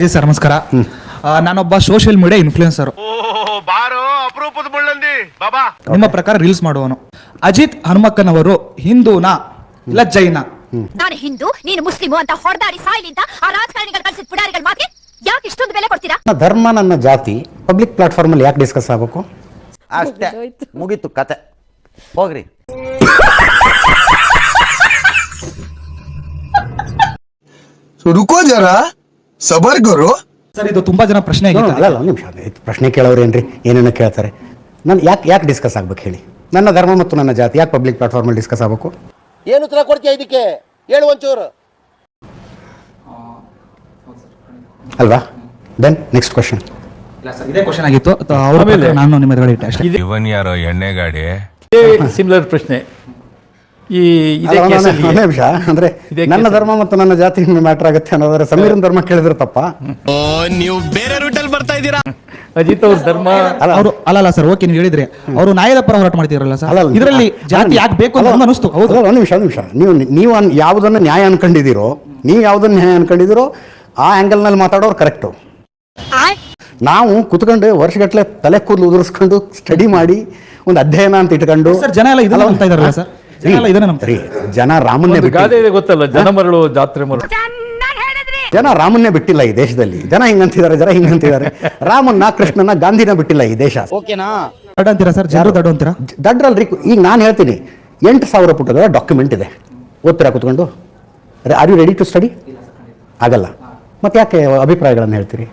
ಇದೆ ಸರ್ ನಮಸ್ಕಾರ ಆ, ನಾನೊಬ್ಬ ಸೋಷಿಯಲ್ ಮೀಡಿಯಾ ಇನ್ಫ್ಲೂಯೆನ್ಸರ್ ಓ ಬಾರೋ ಅಪರೂಪದ ಮುಳ್ಳಂದಿ ಬಾಬಾ ನಿಮ್ಮ ಪ್ರಕಾರ ರೀಲ್ಸ್ ಮಾಡುವನು ಅಜಿತ್ ಹನುಮಕ್ಕನವರು ಹಿಂದೂನಾ ಇಲ್ಲ ಜೈನ ನಾನು ಹಿಂದೂ ನೀನು ಮುಸ್ಲಿಮು ಅಂತ ಹೊಡೆದಾಡಿ ಸಾಯ್ಲಿಂತ ಆ ರಾಜಕಾರಣಿಗಳು ಕಳ್ಸಿದ ಪುಡಾರಿಗಳ ಮಾತಿಗೆ ಯಾಕೆ ಇಷ್ಟೊಂದು ಬೆಲೆ ಕೊಡ್ತೀರಾ ನನ್ನ ಧರ್ಮ ನನ್ನ ಜಾತಿ ಪಬ್ಲಿಕ್ ಪ್ಲಾಟ್ಫಾರ್ಮಲ್ಲಿ ಯಾಕೆ ಡಿಸ್ಕಸ್ ಆಗಬೇಕು ಅಷ್ಟೇ ಮುಗೀತು ಕತೆ ಹೋಗ್ರಿ रुको जरा ಸಬರ್ಗರು? ಸರ್ ಇದು ತುಂಬಾ ಜನ ಪ್ರಶ್ನೆ ಅಲ್ಲ ನಿಮಿಷ ಪ್ರಶ್ನೆ ಕೇಳೋರು ಏನ್ರಿ? ಏನನ್ನ ಕೇಳ್ತಾರೆ. ನಾನು ಯಾಕೆ ಯಾಕೆ ಡಿಸ್ಕಸ್ ಆಗ್ಬೇಕು ಹೇಳಿ? ನನ್ನ ಧರ್ಮ ಮತ್ತು ನನ್ನ ಜಾತಿ ಯಾಕೆ ಪಬ್ಲಿಕ್ ಪ್ಲಾಟ್ಫಾರ್ಮ್ ಅಲ್ಲಿ ಡಿಸ್ಕಸ್ ಆಗಬೇಕು? ಏನು ಉತ್ತರ ಕೊಡ್ತೀಯ ಇದಕ್ಕೆ? ಹೇಳು ಒಂಚೂರು. ಅಲ್ವಾ? ದೆನ್ ನೆಕ್ಸ್ಟ್ ಕ್ವಶನ್ ಇದೇ ಕ್ವಶನ್ ಆಗಿತ್ತು. ಅವ್ರ ಮೇಲೆ ನಾನು ನಿಮ್ಮ ಎದುರುಗಡೆ ಇಟ್ಟೆ ಇವನ್ ಯಾರೋ ಎಣ್ಣೆ ಗಾಡಿ ಸಿಮಿಲರ್ ಪ್ರಶ್ನೆ. ಈ ನಿಮಿಷ. ಅಂದ್ರೆ ನನ್ನ ಧರ್ಮ ಮತ್ತು ನನ್ನ ಜಾತಿ ಮ್ಯಾಟರ್ ಆಗುತ್ತೆ ಅನ್ನೋದ್ರೆ ಸಮೀರನ್ ಧರ್ಮ ಕೇಳಿದ್ರೆ ತಪ್ಪ. ಅಜಿತ್ ಅವ್ರ ಧರ್ಮ. ಅಲ್ಲ ಅವರು ಅಲ್ಲ ಅಲ್ಲ ಸರ್ ಓಕೆ ನೀವು ಹೇಳಿದ್ರೆ. ಅವರು ನ್ಯಾಯದ ಪರ ಹೋರಾಟ ಮಾಡ್ತಿರಲ್ಲ ಸರ್ ಅಲ್ಲ. ಇದರಲ್ಲಿ ಜಾತಿ ಯಾಕೆ ಬೇಕು ಅಂತ ಅನ್ನಿಸ್ತು. ಅನಿಸ್ತು ಹೌದು ಒಂದು ನಿಮಿಷ ಒಂದು ನಿಮಿಷ. ನೀವು ನೀವು ಯಾವುದನ್ನ ನ್ಯಾಯ ಅನ್ಕೊಂಡಿದ್ದೀರೋ ನೀವು ಯಾವುದನ್ನ ನ್ಯಾಯ ಅನ್ಕೊಂಡಿದ್ದೀರೋ ಆ ಆ್ಯಂಗಲ್ನಲ್ಲಿ ಮಾತಾಡೋರು ಕರೆಕ್ಟ್ ನಾವು ಕುತ್ಕೊಂಡು ವರ್ಷಗಟ್ಟಲೆ ತಲೆ ಕೂದಲು ಉದುರಿಸ್ಕೊಂಡು ಸ್ಟಡಿ ಮಾಡಿ ಒಂದು ಅಧ್ಯಯನ ಅಂತ ಇಟ್ಕೊಂಡು ಸರ್, ಜನ ಎಲ್ಲ ಇದೆಲ್ಲ ಅಂತ ನಂಬ್ತಾ ಇದಾರಲ್ಲ ಸರ್? ಜನ ಎಲ್ಲ ಇದನ್ನ ನಂಬ್ತಾರೆ. ಜನ ರಾಮನ್ನೇ ಗಾದೆ ಇದೆ ಗೊತ್ತಲ್ಲ ಜನ ಮರಳು ಜಾತ್ರೆ ಮರಳು. ಜನ ರಾಮನ್ನೇ ಬಿಟ್ಟಿಲ್ಲ ಈ ದೇಶದಲ್ಲಿ. ಜನ ಹಿಂಗಂತಿದ್ದಾರೆ ಜನ ಹಿಂಗಂತಿದ್ದಾರೆ. ರಾಮನ್ನ ಕೃಷ್ಣನ ಗಾಂಧಿನ ಬಿಟ್ಟಿಲ್ಲ ಈ ದೇಶ. ಓಕೆನಾ? ದಡ್ಡ ಅಂತೀರಾ ಸರ್ ಜನರು ಅಂತೀರಾ ದಡ್ರಲ್ರಿ ಈಗ ನಾನು ಹೇಳ್ತೀನಿ ಎಂಟು ಸಾವಿರ ಪುಟದ ಡಾಕ್ಯುಮೆಂಟ್ ಇದೆ. ಓದ್ತೀರಾ ಕುತ್ಕೊಂಡು? Are you ready to study ಆಗಲ್ಲ. ಮತ್ತೆ ಯಾಕೆ ಅಭಿಪ್ರಾಯಗಳನ್ನು ಹೇಳ್ತೀರಿ?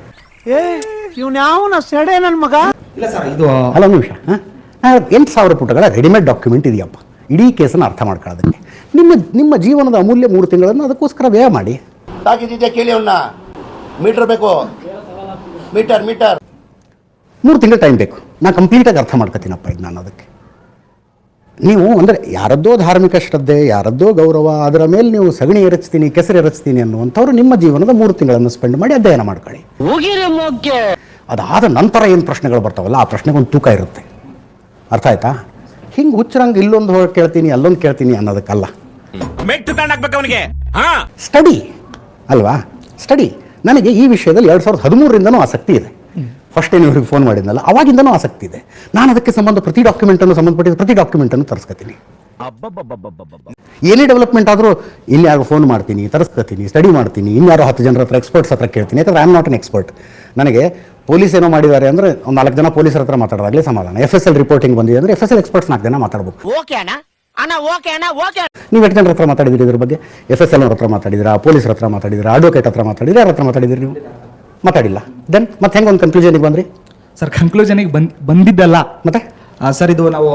ಇಲ್ಲ ಸರ್ ಇದು ಅಲ್ಲ ಒಂದು ನಿಮಿಷ ಎಂಟು ಸಾವಿರ ಪುಟಗಳ ರೆಡಿಮೇಡ್ ಡಾಕ್ಯುಮೆಂಟ್ ಇದೆಯಪ್ಪ. ಇಡೀ ಕೇಸನ್ನು ಅರ್ಥ ಮಾಡ್ಕೊಳ್ಳೋದಕ್ಕೆ ನಿಮ್ಮ ನಿಮ್ಮ ಜೀವನದ ಅಮೂಲ್ಯ ಮೂರು ತಿಂಗಳನ್ನು ಅದಕ್ಕೋಸ್ಕರ ವ್ಯಯ ಮಾಡಿ. ಕೇಳಿ ಅವನ್ನ ಮೀಟರ್ ಬೇಕು. Meter meter. ಮೂರು ತಿಂಗಳು ಟೈಮ್ ಬೇಕು. ನಾನು ಕಂಪ್ಲೀಟಾಗಿ ಅರ್ಥ ಮಾಡ್ಕೊತೀನಪ್ಪ ಇದು ನಾನು ಅದಕ್ಕೆ. ನೀವು ಅಂದರೆ ಯಾರದ್ದೋ ಧಾರ್ಮಿಕ ಶ್ರದ್ಧೆ ಯಾರದ್ದೋ ಗೌರವ ಅದರ ಮೇಲೆ ನೀವು ಸಗಣಿ ಎರಚ್ತೀನಿ ಕೆಸರು ಎರಚ್ತೀನಿ ಅನ್ನುವಂಥವ್ರು ನಿಮ್ಮ ಜೀವನದ ಮೂರು ತಿಂಗಳನ್ನು ಸ್ಪೆಂಡ್ ಮಾಡಿ ಅಧ್ಯಯನ ಮಾಡ್ಕೊಳ್ಳಿ. ಅದಾದ ನಂತರ ಏನು ಪ್ರಶ್ನೆಗಳು ಬರ್ತಾವಲ್ಲ ಆ ಪ್ರಶ್ನೆಗೆ ಒಂದು ತೂಕ ಇರುತ್ತೆ. ಅರ್ಥ ಆಯ್ತಾ? ಹಿಂಗೆ ಹುಚ್ಚರಂಗೆ ಇಲ್ಲೊಂದು ಹೋಗಿ ಕೇಳ್ತೀನಿ ಅಲ್ಲೊಂದು ಕೇಳ್ತೀನಿ ಅನ್ನೋದಕ್ಕಲ್ಲ. ಮೆಟ್ಟು ಕಾಣಾಕ್ಬೇಕು ಅವನಿಗೆ. ಹಾ. ಸ್ಟಡಿ ಅಲ್ವಾ? ಸ್ಟಡಿ ನನಗೆ ಈ ವಿಷಯದಲ್ಲಿ ಎರಡು ಸಾವಿರದ ಹದಿಮೂರರಿಂದನೂ ಆಸಕ್ತಿ ಇದೆ. ಫಸ್ಟ್ ಏನು ಇವ್ರಿಗೆ ಫೋನ್ ಮಾಡಿದ್ನಲ್ಲ ಅವಾಗಿಂದನೂ ಆಸಕ್ತಿ ಇದೆ. ನಾನು ಅದಕ್ಕೆ ಸಂಬಂಧ ಪ್ರತಿ ಡಾಕ್ಯುಮೆಂಟನ್ನು ಸಂಬಂಧಪಟ್ಟಿದ್ದ ಪ್ರತಿ ಡಾಕ್ಯುಮೆಂಟನ್ನು ತರಿಸ್ಕೊತೀನಿ. ಏನೇ ಡೆವಲಪ್ಮೆಂಟ್ ಆದರೂ ಇನ್ಯಾರು ಫೋನ್ ಮಾಡ್ತೀನಿ ತರಿಸ್ಕೊತೀನಿ ಸ್ಟಡಿ ಮಾಡ್ತೀನಿ ಇನ್ಯಾರೋ ಹತ್ತು ಜನರ ಹತ್ರ ಎಕ್ಸ್ಪರ್ಟ್ಸ್ ಹತ್ರ ಕೇಳ್ತೀನಿ ಯಾಕಂದ್ರೆ I am not an expert ನನಗೆ ಪೊಲೀಸ್ ಏನೋ ಮಾಡಿದ್ದಾರೆ ಅಂದರೆ ಒಂದು ನಾಲ್ಕು ಜನ ಪೊಲೀಸರ ಹತ್ರ ಮಾತಾಡೋದಾಗಲೇ ಸಮಾಧಾನ. ಎಫ್ ಎಸ್ ಎಲ್ ರಿಪೋರ್ಟಿಂಗ್ ಬಂದಿದೆ ಅಂದರೆ ಎಫ್ ಎಸ್ ಎಲ್ ಎಕ್ಸ್ಪರ್ಟ್ಸ್ ನಾಲ್ಕು ಜನ ಮಾತಾಡಬೇಕು ಓಕೆ ಅಣ್ಣ. ಅಣ್ಣ ಓಕೆ ಅಣ್ಣ ಓಕೆ ನೀವು ಎಷ್ಟು ಜನರ ಹತ್ರ ಮಾತಾಡಿದ್ರಿ ಇದ್ರ ಬಗ್ಗೆ? ಎಫ್ ಎಸ್ ಎಲ್ ಅವ್ರ ಹತ್ರ ಮಾತಾಡಿದಿರಾ ಪೊಲೀಸರ ಹತ್ರ ಮಾತಾಡಿದಿರಾ ಅಡ್ವೊಕೇಟ್ ಹತ್ರ ಮಾತಾಡಿದ್ರೆ ಯಾರ ಹತ್ರ ಮಾತಾಡಿದಿರಿ ನೀವು? ಮಾತಾಡಿಲ್ಲ. ದೆನ್ ಮತ್ತೆ ಹೆಂಗೆ ಒಂದು ಕನ್ಕ್ಲೂಷನ್ಗೆ ಬಂದ್ರಿ? ಸರ್ ಕನ್ಕ್ಲೂಷನ್ಗೆ ಬಂದ್ ಬಂದಿದ್ದಲ್ಲ. ಮತ್ತೆ? ಸರ್ ಇದು ನಾವು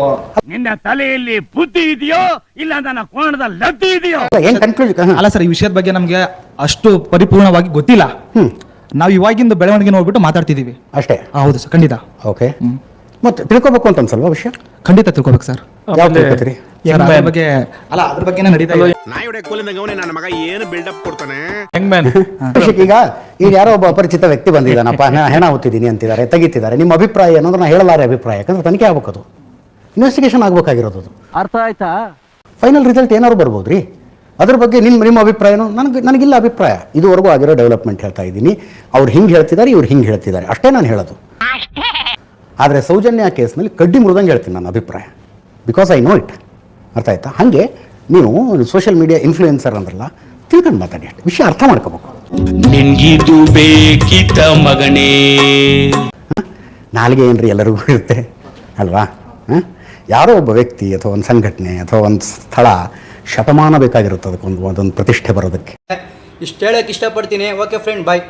ನಿನ್ನ ತಲೆಯಲ್ಲಿ ಬುದ್ಧಿ ಇದೆಯೋ ಇಲ್ಲ ನನ್ನ ಕೋಣದ ಲದ್ದಿ ಇದೆಯೋ? ಏನು ಕನ್ಕ್ಲೂಷನ್ ಅಲ್ಲ ಸರ್ ಈ ವಿಷಯದ ಬಗ್ಗೆ ನಮಗೆ ಅಷ್ಟು ಪರಿಪೂರ್ಣವಾಗಿ ಗೊತ್ತಿಲ್ಲ. ಹ್ಮ್. ನಾವು ಇವಾಗಿಂದ ಬೆಳವಣಿಗೆ ನೋಡ್ಬಿಟ್ಟು ಮಾತಾಡ್ತಿದೀವಿ. ಅಷ್ಟೇ? ಆ, ಹೌದು ಸರ್ ಖಂಡಿತ. ಓಕೆ ಮತ್ತೆ ತಿಳ್ಕೊಬೇಕು ಅಂತ ಅನ್ಸಲ್ವಾ ವಿಷಯ? ಖಂಡಿತ ತಿಳ್ಕೊಬೇಕು ಸರ್. ಯಾವ ತಿಳ್ಕೊತೀರಿ? ಬಗ್ಗೆ ಅಲ್ಲ ಅದ್ರ ಬಗ್ಗೆನೇ ನಡೀತಾ ಇದೆ. ನಾಯಿ ಹೊಡೆ ಕೂಲಿಂದ ನನ್ನ ಮಗ ಏನು ಬಿಲ್ಡಪ್ ಕೊಡ್ತಾನೆ? ಹೆಂಗ್ ಮ್ಯಾನ್. ವಿಷಯಕ್ಕೆ ಈಗ ಈಗ ಯಾರೋ ಒಬ್ಬ ಅಪರಿಚಿತ ವ್ಯಕ್ತಿ ಬಂದಿದ್ದಾನಪ್ಪ ನಾ ಹೆಣ ಹುತ್ತಿದ್ದೀನಿ ಅಂತಿದ್ದಾರೆ ತೆಗಿತಿದ್ದಾರೆ. ನಿಮ್ಮ ಅಭಿಪ್ರಾಯ ಏನು ನಾ ಹೇಳಲಾರೆ ಅಭಿಪ್ರಾಯ ಯಾಕಂದ್ರೆ ತನಿಖೆ ಆಗ್ಬೇಕದು. ಅದು ಇನ್ವೆಸ್ಟಿಗೇಷನ್ ಆಗ್ಬೇಕಾಗಿರೋದು ಅದು. ಅರ್ಥ ಆಯ್ತಾ? ಫೈನಲ್ ರಿಸಲ್ಟ್ ಏನಾದ್ರು ಬರ್ಬೋದ್ರಿ? ರೀ ಅದ್ರ ಬಗ್ಗೆ ನಿಮ್ಮ ನಿಮ್ಮ ಅಭಿಪ್ರಾಯನೂ ನನಗೆ ನನಗಿಲ್ಲ ಅಭಿಪ್ರಾಯ. ಇದುವರೆಗೂ ಆಗಿರೋ ಡೆವಲಪ್ಮೆಂಟ್ ಹೇಳ್ತಾ ಇದ್ದೀನಿ. ಅವ್ರು ಹಿಂಗೆ ಹೇಳ್ತಿದ್ದಾರೆ ಇವ್ರು ಹಿಂಗೆ ಹೇಳ್ತಿದ್ದಾರೆ. ಅಷ್ಟೇ ನಾನು ಹೇಳೋದು. ಆದರೆ ಸೌಜನ್ಯ ಕೇಸ್ನಲ್ಲಿ ಕಡ್ಡಿ ಮುರಿದಂಗೆ ಹೇಳ್ತೀನಿ ನನ್ನ ಅಭಿಪ್ರಾಯ. ಬಿಕಾಸ್ ಐ ನೋ ಇಟ್ ಅರ್ಥ ಆಯ್ತಾ? ಹಾಗೆ ನೀವು ಸೋಷಿಯಲ್ ಮೀಡಿಯಾ ಇನ್ಫ್ಲೂಯೆನ್ಸರ್ ಅಂದ್ರಲ್ಲ ತಿಳ್ಕೊಂಡು ಮಾತಾಡಿ ಅಷ್ಟೇ. ವಿಷಯ ಅರ್ಥ ಮಾಡ್ಕೋಬೇಕು. ನಿನ್ಗಿದು ಬೇಕಿತ ಮಗನೇ. ನಾಲ್ಗೆ ಏನ್ರಿ ಎಲ್ಲರಿಗೂ ಇರುತ್ತೆ? ಅಲ್ವಾ? ಹಾಂ? ಯಾರೋ ಒಬ್ಬ ವ್ಯಕ್ತಿ ಅಥವಾ ಒಂದು ಸಂಘಟನೆ ಅಥವಾ ಒಂದು ಸ್ಥಳ ಶತಮಾನ ಬೇಕಾಗಿರುತ್ತೆ ಅದಕ್ಕೊಂದು ಅದೊಂದು ಪ್ರತಿಷ್ಠೆ ಬರೋದಕ್ಕೆ. ಇಷ್ಟು ಹೇಳಕ್ಕೆ ಇಷ್ಟಪಡ್ತೀನಿ. Okay friend bye